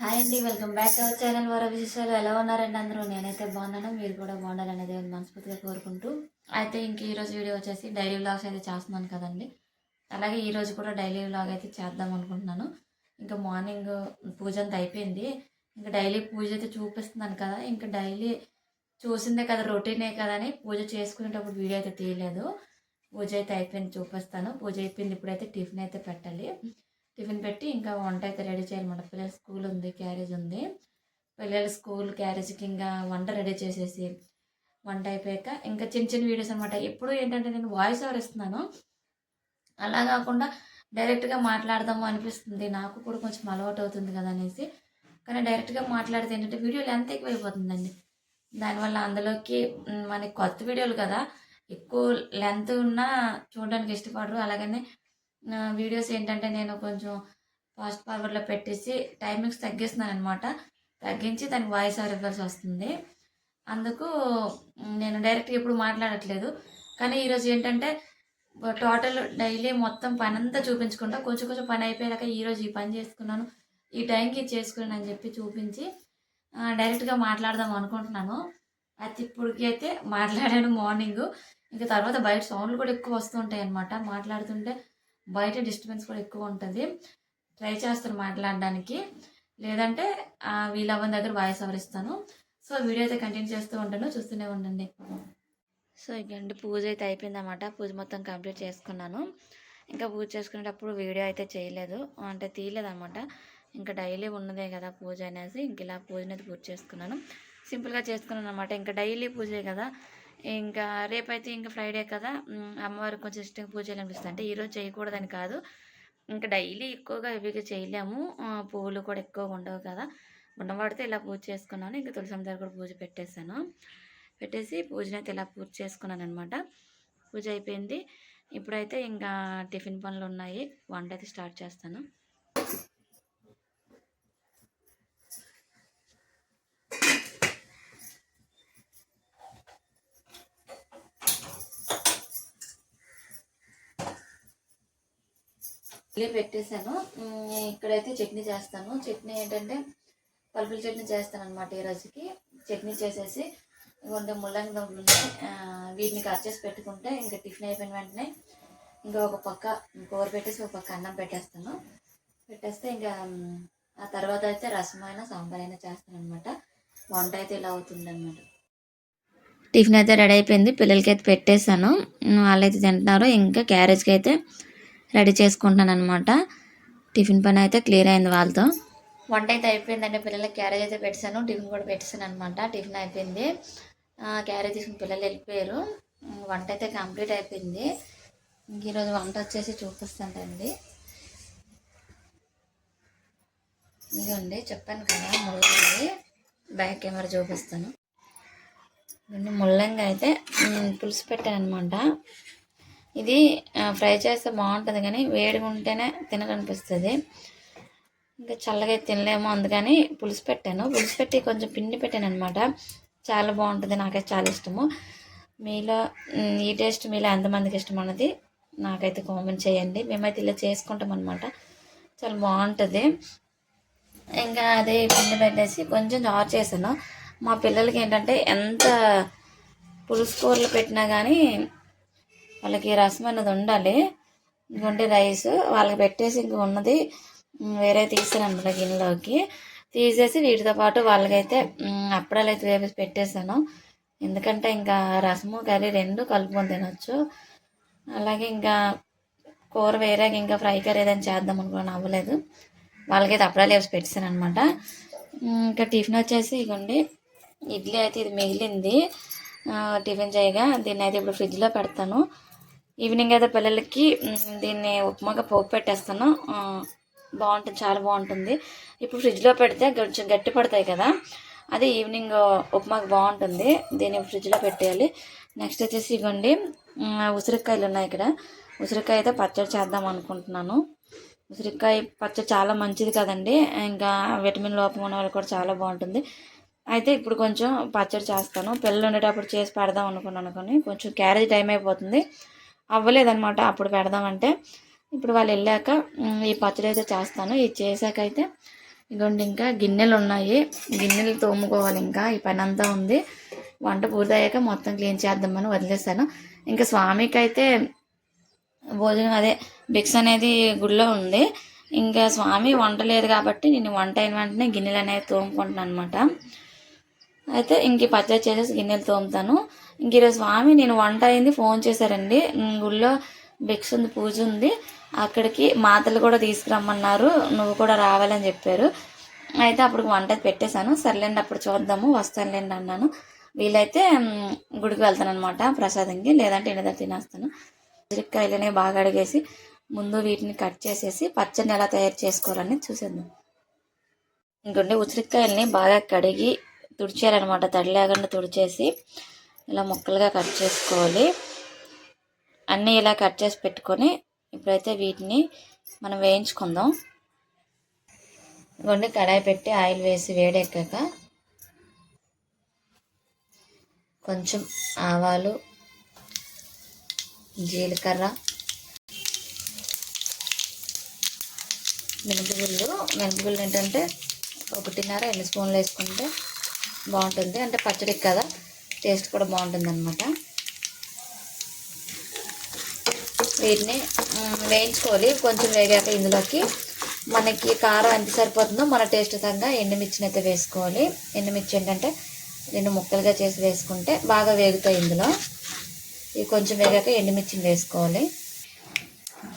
Hi అండి welcome back to our channel వారి విశేషాలు. ఎలా ఉన్నారండి అందరూ? నేనైతే బాగున్నాను. మీరు కూడా బాగుండాలని దేవుని మనస్ఫూర్తిగా కోరుకుంటూ. అయితే ఇంక ఈరోజు వీడియో వచ్చేసి డైలీ వ్లాగ్స్ అయితే చేస్తున్నాను కదండి. అలాగే ఈరోజు కూడా డైలీ వ్లాగ్ అయితే చేద్దాం అనుకుంటున్నాను. ఇంకా మార్నింగ్ పూజ అంతా అయిపోయింది. ఇంకా డైలీ పూజ అయితే చూపిస్తున్నాను కదా. ఇంకా డైలీ చూసిందే కదా రొటీనే కదా అని పూజ చేసుకునేటప్పుడు వీడియో అయితే తీయలేదు. పూజ అయితే అయిపోయింది చూపిస్తాను. పూజ అయిపోయింది ఇప్పుడైతే టిఫిన్ అయితే పెట్టాలి. టిఫిన్ పెట్టి ఇంకా వంట అయితే రెడీ చేయాలన్నమాట. పిల్లల స్కూల్ ఉంది క్యారేజ్ ఉంది. పిల్లల స్కూల్ క్యారేజ్కి ఇంకా వంట రెడీ చేసేసి వంట అయిపోయాక ఇంకా చిన్న చిన్న వీడియోస్ అనమాట ఎప్పుడు ఏంటంటే నేను వాయిస్ ఓవర్ ఇస్తున్నాను. అలా కాకుండా డైరెక్ట్గా మాట్లాడదాము అనిపిస్తుంది. నాకు కూడా కొంచెం అలవాటు అవుతుంది కదా అనేసి. కానీ డైరెక్ట్గా మాట్లాడితే ఏంటంటే వీడియో లెంత్ ఎక్కువైపోతుందండి. దానివల్ల అందులోకి మనకి కొత్త వీడియోలు కదా ఎక్కువ లెంత్ ఉన్నా చూడడానికి ఇష్టపడరు. అలాగనే వీడియోస్ ఏంటంటే నేను కొంచెం ఫాస్ట్ ఫార్వర్డ్లో పెట్టేసి టైమింగ్స్ తగ్గిస్తున్నాను అనమాట తగ్గించి దానికి వాయిస్ ఓవర్ ఇవ్వాల్సి వస్తుంది. అందుకు నేను డైరెక్ట్గా ఎప్పుడు మాట్లాడట్లేదు. కానీ ఈరోజు ఏంటంటే టోటల్ డైలీ మొత్తం పని అంతా చూపించకుండా కొంచెం కొంచెం పని అయిపోయాక ఈరోజు ఈ పని చేసుకున్నాను. ఈ టైంకి ఇది చేసుకున్నాను అని చెప్పి చూపించి డైరెక్ట్గా మాట్లాడదాం అనుకుంటున్నాను. అయితే ఇప్పటికి అయితే మాట్లాడాను మార్నింగ్. ఇంకా తర్వాత బయట సౌండ్లు కూడా ఎక్కువ వస్తుంటాయి అనమాట మాట్లాడుతుంటే బయట డిస్టర్బెన్స్ కూడా ఎక్కువ ఉంటుంది. ట్రై చేస్తాను మాట్లాడడానికి. లేదంటే ఆ, దగ్గర వాయిస్ ఓవర్ సో వీడియో అయితే కంటిన్యూ చేస్తూ ఉంటాను చూస్తూనే ఉండండి. సో ఇకండి పూజ అయితే అయిపోయిందన్నమాట. పూజ మొత్తం కంప్లీట్ చేసుకున్నాను. ఇంకా పూజ చేసుకునేటప్పుడు వీడియో అయితే చేయలేదు. అంటే తీయలేదన్నమాట. ఇంకా డైలీ ఉన్నదే కదా పూజ అనేసి ఇంక ఇలా పూజ అనేది పూజ చేసుకున్నాను. సింపుల్గా చేసుకున్నాను అనమాట ఇంకా డైలీ పూజే కదా. ఇంకా రేపైతే ఇంకా ఫ్రైడే కదా. అమ్మవారికి కొంచెం ఇష్టంగా పూజ చేయాలనిపిస్తుంది. అంటే ఈరోజు చేయకూడదని కాదు. ఇంకా డైలీ ఎక్కువగా ఇవిగా చేయలేము. పువ్వులు కూడా ఎక్కువగా ఉండవు కదా. ఉండబడితే ఇలా పూజ చేసుకున్నాను. ఇంకా తులసమ్మ దగ్గర కూడా పూజ పెట్టేశాను. పెట్టేసి పూజని అయితే ఇలా పూజ చేసుకున్నాను అనమాట పూజ అయిపోయింది. ఇప్పుడైతే ఇంకా టిఫిన్ పనులు ఉన్నాయి. వంట అయితే స్టార్ట్ చేస్తాను. ఇల్లే పెట్టేశాను. ఇక్కడైతే చట్నీ చేస్తాను. చట్నీ ఏంటంటే పలుపుల చట్నీ చేస్తాను అనమాట ఈ రోజుకి. చట్నీ చేసేసి ఇంకొంటే ముల్లంగి దొంగలు ఉన్నాయి. వీటిని కట్ చేసి పెట్టుకుంటే ఇంకా టిఫిన్ అయిపోయిన వెంటనే ఇంకా ఒక పక్క కూర పెట్టేసి ఒక పక్క అన్నం పెట్టేస్తాను. పెట్టేస్తే ఇంకా ఆ తర్వాత అయితే రసం అయినా సాంబార్ అయినా చేస్తాను అనమాట వంట అయితే ఇలా అవుతుంది అనమాట టిఫిన్ అయితే రెడీ అయిపోయింది. పిల్లలకి అయితే పెట్టేశాను వాళ్ళైతే తింటున్నారు. ఇంకా క్యారేజ్కి అయితే రెడీ చేసుకుంటున్నాను అనమాట టిఫిన్ పని అయితే క్లియర్ అయింది వాళ్ళతో. వంట అయితే అయిపోయిందండి. పిల్లలకి క్యారేజ్ అయితే పెట్టాను. టిఫిన్ కూడా పెట్టాను అనమాట టిఫిన్ అయిపోయింది. క్యారేజ్ తీసుకుని పిల్లలు వెళ్ళిపోయారు. వంట అయితే కంప్లీట్ అయిపోయింది. ఇంక ఈరోజు వంట వచ్చేసి చూపిస్తానండి ఇదిగోండి చెప్పాను కదా ముల్లంగి బ్యాక్ కెమెరా చూపిస్తాను. ఇవన్నీ ముల్లంగి అయితే పులుసు పెట్టాను అనమాట ఇది ఫ్రై చేస్తే బాగుంటుంది కానీ వేడిగా ఉంటేనే తినాలనిపిస్తుంది. ఇంకా చల్లగా అయితే తినలేము అందుకని పులుసు పెట్టాను. పులుసు పెట్టి కొంచెం పిండి పెట్టాను అనమాట చాలా బాగుంటుంది నాకైతే చాలా ఇష్టము. మీలో ఈ టేస్ట్ మీలో ఎంతమందికి ఇష్టం అన్నది నాకైతే కామెంట్ చేయండి. మేమైతే ఇలా చేసుకుంటాం అనమాట చాలా బాగుంటుంది. ఇంకా అదే పిండి పెట్టేసి కొంచెం జార్ చేశాను. మా పిల్లలకి ఏంటంటే ఎంత పులుసు కూరలు పెట్టినా కానీ వాళ్ళకి రసం అనేది ఉండాలి. ఇంకొంటే రైస్. వాళ్ళకి పెట్టేసి ఇంక ఉన్నది వేరే తీసాను అనమాట గిన్నెలోకి. తీసేసి వీటితో పాటు వాళ్ళకైతే ఉమ్, అప్పడాలు అయితే వేపేసి పెట్టేశాను. ఎందుకంటే ఇంకా రసము కర్రీ రెండు కలుపుకొని తినొచ్చు. అలాగే ఇంకా కూర వేరేగా ఇంకా ఫ్రై కర్రీ ఏదైనా చేద్దాం అనుకున్నాను అవ్వలేదు. వాళ్ళకైతే అప్పడాలు వేసి పెట్టేశాను అనమాట ఇంకా టిఫిన్ వచ్చేసి ఇగోండి ఇడ్లీ అయితే ఇది మిగిలింది. టిఫిన్ చేయగా దీన్ని అయితే ఇప్పుడు ఫ్రిడ్జ్లో పెడతాను. ఈవినింగ్ అయితే పిల్లలకి దీన్ని ఉప్మాగా పోపు పెట్టేస్తాను. బాగుంటుంది చాలా బాగుంటుంది. ఇప్పుడు ఫ్రిడ్జ్లో పెడితే కొంచెం గట్టి పడతాయి కదా అది ఈవినింగ్ ఉప్మాకి బాగుంటుంది. దీన్ని ఫ్రిడ్జ్లో పెట్టేయాలి. నెక్స్ట్ వచ్చేసి ఇవ్వండి ఉసిరికాయలు ఉన్నాయి ఇక్కడ. ఉసిరికాయ అయితే పచ్చడి చేద్దాం అనుకుంటున్నాను. ఉసిరికాయ పచ్చడి చాలా మంచిది కదండి. ఇంకా విటమిన్ లోపం ఉన్న వాళ్ళు కూడా చాలా బాగుంటుంది. అయితే ఇప్పుడు కొంచెం పచ్చడి చేస్తాను. పిల్లలు ఉండేటప్పుడు చేసి పెడదాం అనుకున్నాను కానీ కొంచెం క్యారేజ్ టైం అయిపోతుంది. అవ్వలేదనమాట అప్పుడు పెడదామంటే ఇప్పుడు వాళ్ళు వెళ్ళాక ఈ పచ్చడి అయితే చేస్తాను. ఇది చేశాక అయితే ఇదిగోండి ఇంకా గిన్నెలు ఉన్నాయి. గిన్నెలు తోముకోవాలి ఇంకా. ఈ పని అంతా ఉంది. వంట పూర్తయ్యాక మొత్తం క్లీన్ చేద్దామని వదిలేస్తాను ఇంకా స్వామికి అయితే భోజనం అదే బిక్స్ అనేది గుడిలో ఉంది. ఇంకా స్వామి వంట లేదు కాబట్టి నేను వంట అయిన వెంటనే గిన్నెలు అనేవి తోముకుంటున్నాను అనమాట అయితే ఇంక పచ్చడి చేసేసి గిన్నెలు తోముతాను. ఇంక ఈరోజు స్వామి నేను వంట అయింది ఫోన్ చేశారండి. గుళ్ళో బిక్స్ ఉంది పూజ ఉంది. అక్కడికి మాతలు కూడా తీసుకురమ్మన్నారు. నువ్వు కూడా రావాలని చెప్పారు. అయితే అప్పుడు వంట పెట్టేశాను. సర్లేండి అప్పుడు చూద్దాము వస్తానులేండి అన్నాను. వీలైతే గుడికి వెళ్తాను అనమాట ప్రసాదంకి. లేదంటే ఇంటి దగ్గర తినేస్తాను. ఉసిరికాయలని బాగా అడిగేసి ముందు వీటిని కట్ చేసేసి పచ్చడిని ఎలా తయారు చేసుకోవాలని చూసేద్దాం. ఇంకొండి ఉసిరికాయలని బాగా కడిగి తుడిచేయాలన్నమాట తడి లేకుండా తుడిచేసి ఇలా ముక్కలుగా కట్ చేసుకోవాలి. అన్నీ ఇలా కట్ చేసి పెట్టుకొని ఇప్పుడైతే వీటిని మనం వేయించుకుందాం. ఇవ్వండి కడాయి పెట్టి ఆయిల్ వేసి వేడెక్కాక కొంచెం ఆవాలు జీలకర్ర మినపగుళ్ళు. మినపగుళ్ళు ఏంటంటే ఒకటిన్నర ఎన్ని స్పూన్లు వేసుకుంటే బాగుంటుంది. అంటే పచ్చడికి కదా టేస్ట్ కూడా బాగుంటుంది అనమాట వీటిని వేయించుకోవాలి. కొంచెం వేగాక ఇందులోకి మనకి కారం ఎంత సరిపోతుందో మన టేస్ట్ తగ్గ ఎండుమిర్చిని అయితే వేసుకోవాలి. ఎండుమిర్చి ఏంటంటే రెండు ముక్కలుగా చేసి వేసుకుంటే బాగా వేగుతాయి ఇందులో. ఇవి కొంచెం వేగాక ఎండుమిర్చిని వేసుకోవాలి.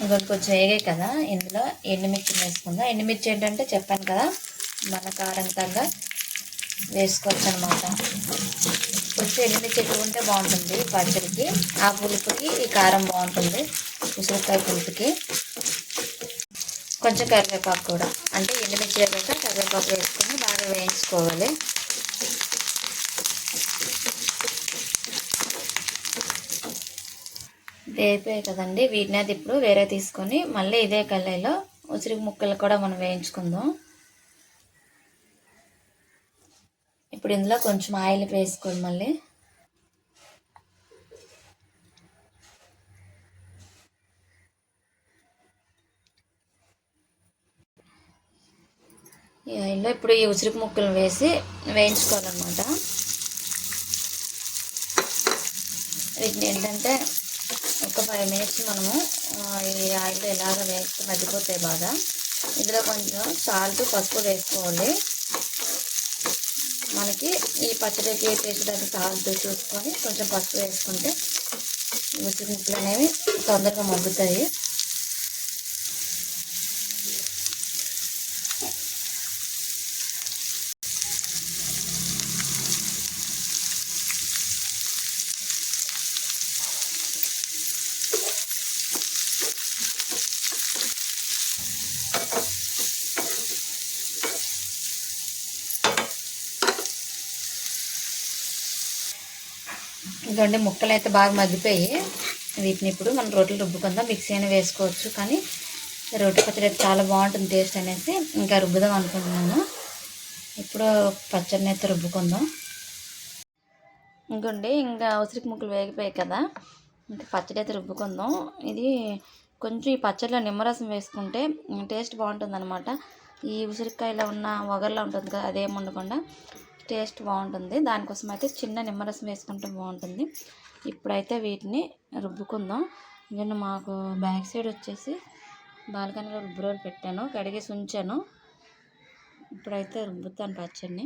ఇంకొంచెం కొంచెం వేగాయి కదా ఇందులో ఎండుమిర్చిని వేసుకుందాం. ఎండుమిర్చి ఏంటంటే చెప్పాను కదా మన కారం తగ్గ వేసుకోవచ్చు అనమాట కొంచెం ఎండుమిర్చి చెట్టు ఉంటే బాగుంటుంది పచ్చడికి. ఆ పులుపుకి ఈ కారం బాగుంటుంది. ఉసిరికాయ పులుపుకి. కొంచెం కరివేపాకు కూడా. అంటే ఎండుమిర్చి వేసాక కరివేపాకు వేసుకొని బాగా వేయించుకోవాలి. వేయిపోయాయి కదండి. వీటిని అది ఇప్పుడు వేరే తీసుకొని మళ్ళీ ఇదే కళ్ళాయిలో ఉసిరి ముక్కలు కూడా మనం వేయించుకుందాం. ఇప్పుడు ఇందులో కొంచెం ఆయిల్ వేసుకోండి మళ్ళీ. ఈ ఆయిల్లో ఇప్పుడు ఈ ఉసిరి ముక్కలు వేసి వేయించుకోవాలన్నమాట. వీటిని ఏంటంటే ఒక ఫైవ్ మినిట్స్ మనము ఈ ఆయిల్ ఇలాగ వేస్తే మగ్గిపోతాయి బాగా. ఇందులో కొంచెం సాల్ట్ పసుపు వేసుకోవాలి. మనకి ఈ పచ్చడికి చేసేటట్టు సాల్ట్ చూసుకొని కొంచెం పసుపు వేసుకుంటే ఉసిరి ముక్కలు అనేవి తొందరగా మగ్గుతాయి. ఇదిగోండి ముక్కలు అయితే బాగా మగ్గిపోయి వీటిని ఇప్పుడు మనం రోట్లు రుబ్బుకుందాం. మిక్సీ అయినా వేసుకోవచ్చు కానీ రోటి పచ్చడి అయితే చాలా బాగుంటుంది టేస్ట్ అనేసి ఇంకా రుబ్బుదాం అనుకుంటున్నాను. ఇప్పుడు పచ్చడిని అయితే రుబ్బుకుందాం. ఇంకోండి ఇంకా ఉసిరికి ముక్కలు వేగిపోయాయి కదా. ఇంకా పచ్చడి అయితే రుబ్బుకుందాం. ఇది కొంచెం ఈ పచ్చడిలో నిమ్మరసం వేసుకుంటే టేస్ట్ బాగుంటుంది అనమాట ఈ ఉసిరికాయలో ఉన్న వగర్లో ఉంటుంది కదా అదేం ఉండకుండా టేస్ట్ బాగుంటుంది. దానికోసం అయితే చిన్న నిమ్మరసం వేసుకుంటే బాగుంటుంది. ఇప్పుడైతే వీటిని రుబ్బుకుందాం. నేను మాకు బ్యాక్ సైడ్ వచ్చేసి బాల్కనీలో రుబ్బురోలు పెట్టాను. కడిగేసి ఉంచాను. ఇప్పుడైతే రుబ్బుతాను పచ్చడిని.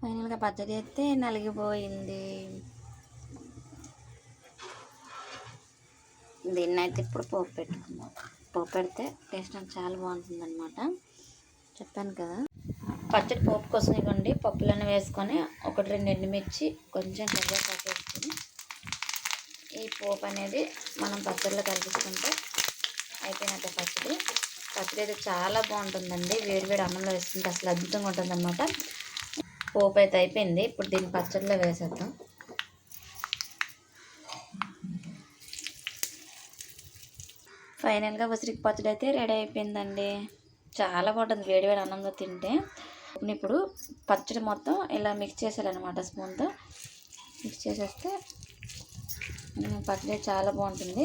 ఫైనల్గా పచ్చడి అయితే నలిగిపోయింది. దీన్నైతే ఇప్పుడు పోపు పెట్టుకుందాం. పోపు పెడితే టేస్ట్ నాకు చాలా బాగుంటుంది అనమాట చెప్పాను కదా. పచ్చడి పోపు కోసం ఇవ్వండి. పప్పులన్నీ వేసుకొని ఒకటి రెండు ఎండుమిర్చి కొంచెం కరివేపాకు వేసుకొని ఈ పోపు అనేది మనం పచ్చడిలో కలిపిస్తుంటే అయిపోయినట్టే పచ్చడి. పచ్చడి అయితే చాలా బాగుంటుందండి. వేడి వేడి అన్నంలో వేసుకుంటే అసలు అద్భుతంగా ఉంటుందన్నమాట. పోపు అయితే అయిపోయింది. ఇప్పుడు దీన్ని పచ్చడిలో వేసేద్దాం. ఫైనల్గా ఉసిరికి పచ్చడి అయితే రెడీ అయిపోయిందండి. చాలా బాగుంటుంది వేడి వేడి అన్నంలో తింటే. ఇప్పుడు పచ్చడి మొత్తం ఇలా మిక్స్ చేసేయాలన్నమాట స్పూన్తో. మిక్స్ చేసేస్తే పచ్చడి చాలా బాగుంటుంది.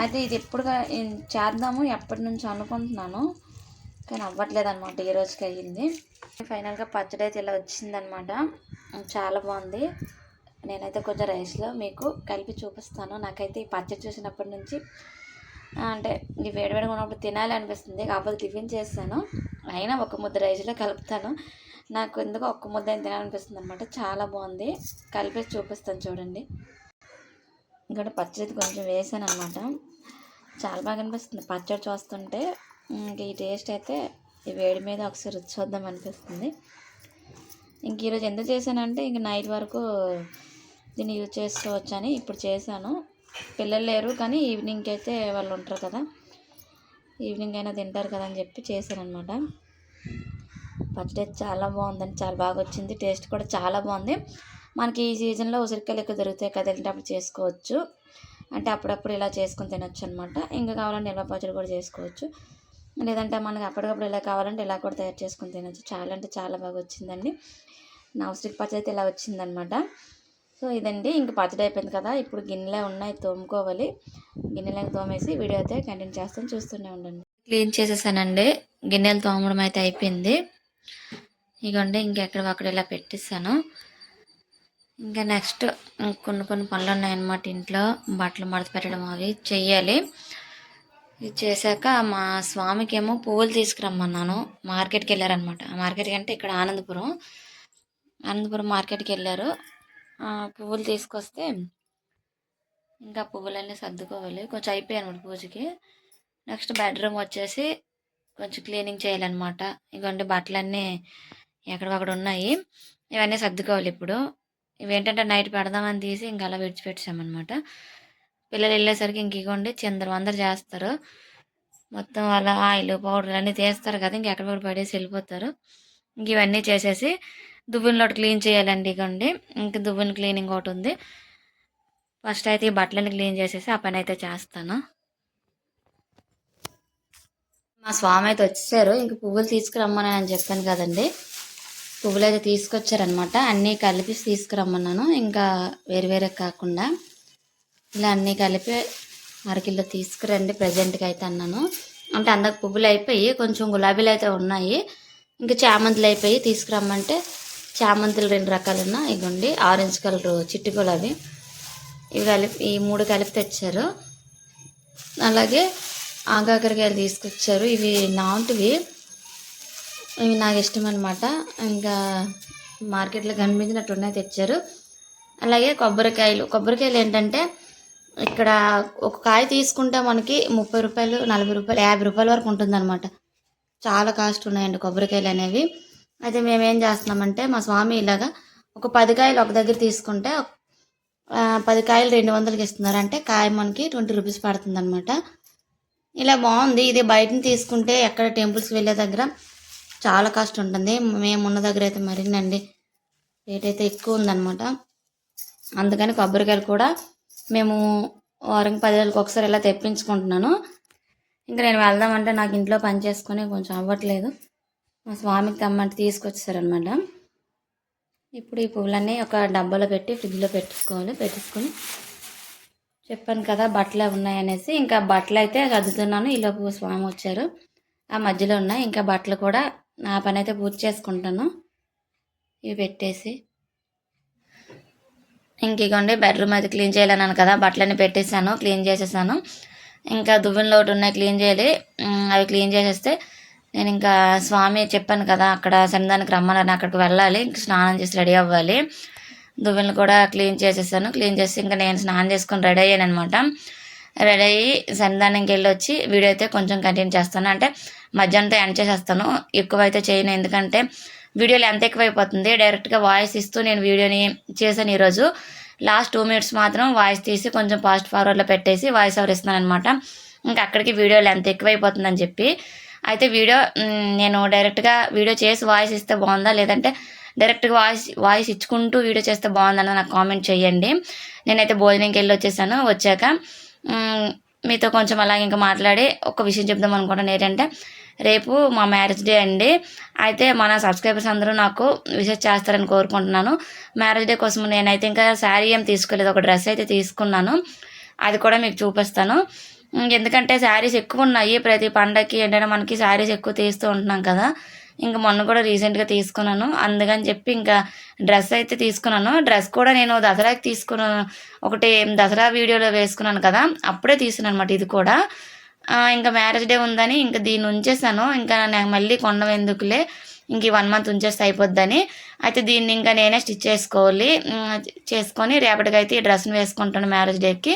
అయితే ఇది ఎప్పుడుగా చేద్దాము ఎప్పటి నుంచి అనుకుంటున్నాను కానీ అవ్వట్లేదు అనమాట ఈ రోజుకి అయ్యింది. ఫైనల్గా పచ్చడి అయితే ఇలా వచ్చిందనమాట చాలా బాగుంది. నేనైతే కొంచెం రైస్లో మీకు కలిపి చూపిస్తాను. నాకైతే ఈ పచ్చడి చూసినప్పటి నుంచి అంటే ఈ వేడివేడిగా ఉన్నప్పుడు తినాలి అనిపిస్తుంది కాకపోతే టిఫిన్ చేస్తాను. అయినా ఒక ముద్ద రైస్లో కలుపుతాను. నాకు ఎందుకు ఒక్క ముద్ద తినాలనిపిస్తుంది అనమాట చాలా బాగుంది. కలిపేసి చూపిస్తాను చూడండి. ఇంకా పచ్చడి కొంచెం వేసాను అనమాట చాలా బాగా అనిపిస్తుంది. పచ్చడి చూస్తుంటే ఇంక ఈ టేస్ట్ అయితే ఈ వేడి మీద ఒకసారి రుచి చూద్దాం అనిపిస్తుంది. ఇంక ఈరోజు ఎందుకు చేశానంటే ఇంక నైట్ వరకు దీన్ని యూజ్ చేసుకోవచ్చు అని ఇప్పుడు చేశాను. పిల్లలు లేరు కానీ ఈవినింగ్కి అయితే వాళ్ళు ఉంటారు కదా. ఈవినింగ్ అయినా తింటారు కదా అని చెప్పి చేశానమాట అనమాట పచ్చడి చాలా బాగుందండి చాలా బాగా వచ్చింది టేస్ట్ కూడా చాలా బాగుంది. మనకి ఈ సీజన్లో ఉసిరికాయలు ఎక్కువ దొరుకుతాయి కదా అప్పుడు చేసుకోవచ్చు. అంటే అప్పుడప్పుడు ఇలా చేసుకుని తినొచ్చు అనమాట ఇంకా కావాలంటే నిల్వ పచ్చడి కూడా చేసుకోవచ్చు. లేదంటే మనకి అప్పటికప్పుడు ఇలా కావాలంటే ఇలా కూడా తయారు చేసుకొని తినొచ్చు. చాలా అంటే చాలా బాగా వచ్చిందండి. నా ఉసిరికి పచ్చడి అయితే ఇలా వచ్చిందనమాట సో ఇదండి. ఇంక పచ్చడి అయిపోయింది కదా. ఇప్పుడు గిన్నెలే ఉన్నాయి తోముకోవాలి. గిన్నెలకు తోమేసి వీడియో అయితే కంటిన్యూ చేస్తాను. చూస్తూనే ఉండండి. క్లీన్ చేసేసానండి. గిన్నెలు తోమడం అయితే అయిపోయింది. ఇగోండి ఇంకెక్కడ అక్కడ ఇలా పెట్టేసాను ఇంకా నెక్స్ట్ కొన్ని కొన్ని పనులు ఉన్నాయన్నమాట ఇంట్లో. బట్టలు మడత పెట్టడం అవి చెయ్యాలి. ఇది చేశాక మా స్వామికి ఏమో పువ్వులు తీసుకురమ్మన్నాను. మార్కెట్కి వెళ్ళారనమాట మార్కెట్కి అంటే ఇక్కడ ఆనందపురం. ఆనందపురం మార్కెట్కి వెళ్ళారు. పువ్వులు తీసుకొస్తే ఇంకా పువ్వులన్నీ సర్దుకోవాలి. కొంచెం అయిపోయాయి అనమాట పూజకి. నెక్స్ట్ బెడ్రూమ్ వచ్చేసి కొంచెం క్లీనింగ్ చేయాలన్నమాట. ఇదిగోండి బట్టలన్నీ ఎక్కడొక్కడ ఉన్నాయి. ఇవన్నీ సర్దుకోవాలి ఇప్పుడు. ఇవేంటంటే నైట్ పెడదామని తీసి ఇంకా అలా విడిచిపెట్టామన్నమాట పిల్లలు వెళ్ళేసరికి ఇంక ఇగోండి చిందరు అందరు చేస్తారు. మొత్తం వాళ్ళ ఆయిల్ పౌడర్ అన్నీ తీస్తారు కదా ఇంకెక్కడ పడేసి వెళ్ళిపోతారు. ఇంక ఇవన్నీ చేసేసి దువ్వెనలో క్లీన్ చేయాలండి ఇగోండి. ఇంకా దువ్వెన క్లీనింగ్ ఒకటి ఉంది. ఫస్ట్ అయితే ఈ బట్టలన్నీ క్లీన్ చేసేసి ఆ పని అయితే చేస్తాను. మా స్వామి అయితే వచ్చేసారు. ఇంక పువ్వులు తీసుకురమ్మని అని చెప్పాను కదండి. పువ్వులు అయితే తీసుకొచ్చారనమాట అన్నీ కలిపి తీసుకురమ్మన్నాను. ఇంకా వేరు వేరే కాకుండా ఇలా అన్నీ కలిపి అరకిలో తీసుకురండి. ప్రజెంట్కి అయితే అన్నాను. అంటే అందరికి పువ్వులు అయిపోయి కొంచెం గులాబీలు అయితే ఉన్నాయి. ఇంకా చామంతులు అయిపోయి తీసుకురమ్మంటే చామంతులు రెండు రకాలు ఉన్నాయి ఇగోండి ఆరెంజ్ కలర్ చిట్టి గులాబీ ఇవి కలిపి ఈ మూడు కలిపి తెచ్చారు. అలాగే ఆగాకరకాయలు తీసుకొచ్చారు. ఇవి నాటువి. ఇవి నాకు ఇష్టం అనమాట ఇంకా మార్కెట్లో కనిపించినట్టు ఉన్నాయి తెచ్చారు. అలాగే కొబ్బరికాయలు. కొబ్బరికాయలు ఏంటంటే ఇక్కడ ఒక కాయ తీసుకుంటే మనకి ముప్పై రూపాయలు నలభై రూపాయలు యాభై రూపాయల వరకు ఉంటుందన్నమాట. చాలా కాస్ట్ ఉన్నాయండి కొబ్బరికాయలు అనేవి. అయితే మేము ఏం చేస్తున్నామంటే మా స్వామి ఇలాగా ఒక పది కాయలు ఒక దగ్గర తీసుకుంటే పది కాయలు రెండు వందలకి ఇస్తున్నారు. అంటే కాయ మనకి ట్వంటీ రూపీస్ పడుతుంది అనమాట ఇలా బాగుంది. ఇది బయటని తీసుకుంటే ఎక్కడ టెంపుల్స్కి వెళ్ళే దగ్గర చాలా కాస్ట్ ఉంటుంది. మేము ఉన్న దగ్గర అయితే మరినండి రేట్ అయితే ఎక్కువ ఉందన్నమాట. అందుకని కొబ్బరికాయలు కూడా మేము వారం పది రోజులకి ఒకసారి ఇలా తెప్పించుకుంటున్నాను. ఇంకా నేను వెళ్దామంటే నాకు ఇంట్లో పని చేసుకొని కొంచెం అవ్వట్లేదు. మా స్వామికి తమ్మంటే తీసుకొచ్చేసారనమాట. ఇప్పుడు ఈ పువ్వులన్నీ ఒక డబ్బాలో పెట్టి ఫ్రిడ్జ్లో పెట్టుకోవాలి పెట్టేసుకొని. చెప్పాను కదా బట్టలు ఉన్నాయనేసి ఇంకా బట్టలు అయితే సర్దుతున్నాను. ఈలోపు స్వామి వచ్చారు. ఆ మధ్యలో ఉన్నాయి. ఇంకా బట్టలు కూడా నా పని అయితే పూర్తి చేసుకుంటాను. ఇవి పెట్టేసి. ఇంక ఇగోండి బెడ్రూమ్ అయితే క్లీన్ చేయాలన్నాను కదా బట్టలన్నీ పెట్టేశాను క్లీన్ చేసేసాను. ఇంకా దువ్వెనలో ఒకటి ఉన్నాయి క్లీన్ చేయాలి. అవి క్లీన్ చేసేస్తే నేను ఇంకా స్వామి చెప్పాను కదా అక్కడ సన్నిధానికి రమ్మని అక్కడికి వెళ్ళాలి ఇంక స్నానం చేసి రెడీ అవ్వాలి. దువ్వెలను కూడా క్లీన్ చేసేసాను. క్లీన్ చేసి ఇంకా నేను స్నానం చేసుకొని రెడీ అయ్యాను అనమాట రెడీ అయ్యి సన్నిధానంకి వెళ్ళి వచ్చి వీడియో అయితే కొంచెం కంటిన్యూ చేస్తాను. అంటే మధ్యాహ్నంతో ఎండ్ చేసేస్తాను. ఎక్కువ అయితే చేయను. ఎందుకంటే వీడియోలు ఎంత ఎక్కువైపోతుంది. డైరెక్ట్గా వాయిస్ ఇస్తూ నేను వీడియోని చేశాను ఈరోజు. లాస్ట్ టూ మినిట్స్ మాత్రం వాయిస్ తీసి కొంచెం ఫాస్ట్ ఫార్వర్డ్లో పెట్టేసి వాయిస్ ఓవర్ ఇస్తున్నాను అనమాట ఇంకా అక్కడికి వీడియోలు ఎంత ఎక్కువైపోతుందని చెప్పి అయితే వీడియో నేను డైరెక్ట్గా వీడియో చేసి వాయిస్ ఇస్తే బాగుందా? లేదంటే డైరెక్ట్గా వాయిస్ వాయిస్ ఇచ్చుకుంటూ వీడియో చేస్తే బాగుందని నాకు కామెంట్ చేయండి. నేనైతే భోజనంకి వెళ్ళి వచ్చేసాను వచ్చాక మీతో కొంచెం అలాగే ఇంకా మాట్లాడి ఒక విషయం చెప్దాం అనుకుంటాను ఏంటంటే రేపు మా మ్యారేజ్ డే అండి. అయితే మన సబ్స్క్రైబర్స్ అందరూ నాకు విషెస్ చేస్తారని కోరుకుంటున్నాను. మ్యారేజ్ డే కోసం నేనైతే ఇంకా శారీ ఏం తీసుకోలేదు ఒక డ్రెస్ అయితే తీసుకున్నాను. అది కూడా మీకు చూపిస్తాను. ఎందుకంటే శారీస్ ఎక్కువ ఉన్నాయి ప్రతి పండగకి ఏంటంటే మనకి శారీస్ ఎక్కువ తీస్తూ ఉంటున్నాం కదా. ఇంకా మొన్న కూడా రీసెంట్గా తీసుకున్నాను. అందుకని చెప్పి ఇంకా డ్రెస్ అయితే తీసుకున్నాను. డ్రెస్ కూడా నేను దసరాకి తీసుకున్నాను ఒకటి దసరా వీడియోలో వేసుకున్నాను కదా అప్పుడే తీసుకున్నాను అనమాట ఇది కూడా. ఇంకా మ్యారేజ్ డే ఉందని ఇంకా దీన్ని ఉంచేసాను. ఇంకా నాకు మళ్ళీ కొండం ఎందుకులే ఇంక వన్ మంత్ ఉంచేస్తే అయిపోద్దని. అయితే దీన్ని ఇంకా నేనే స్టిచ్ చేసుకోవాలి. చేసుకొని రేపటికైతే ఈ డ్రెస్ని వేసుకుంటాను మ్యారేజ్ డేకి.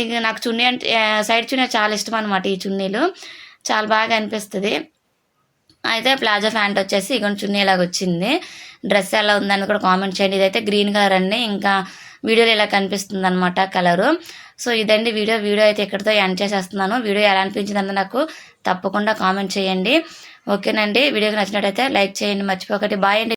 ఇక నాకు చున్నీ అంటే సైడ్ చున్నీ చాలా ఇష్టం అనమాట ఈ చున్నీలు. చాలా బాగా అనిపిస్తుంది. అయితే ప్లాజో ప్యాంట్ వచ్చేసి ఇక చున్నీ ఇలాగ వచ్చింది. డ్రెస్ ఎలా ఉందని కూడా కామెంట్ చేయండి. ఇదైతే గ్రీన్ కలర్ అండి. ఇంకా వీడియోలో ఇలా కనిపిస్తుంది అనమాట కలరు. సో ఇదండి వీడియో. వీడియో అయితే ఇక్కడితో ఎండ్ చేసేస్తున్నాను. వీడియో ఎలా అనిపించింది నాకు తప్పకుండా కామెంట్ చేయండి. ఓకేనండి. వీడియోకి నచ్చినట్టయితే లైక్ చేయండి. మర్చిపోకండి. బాయ్ అండి.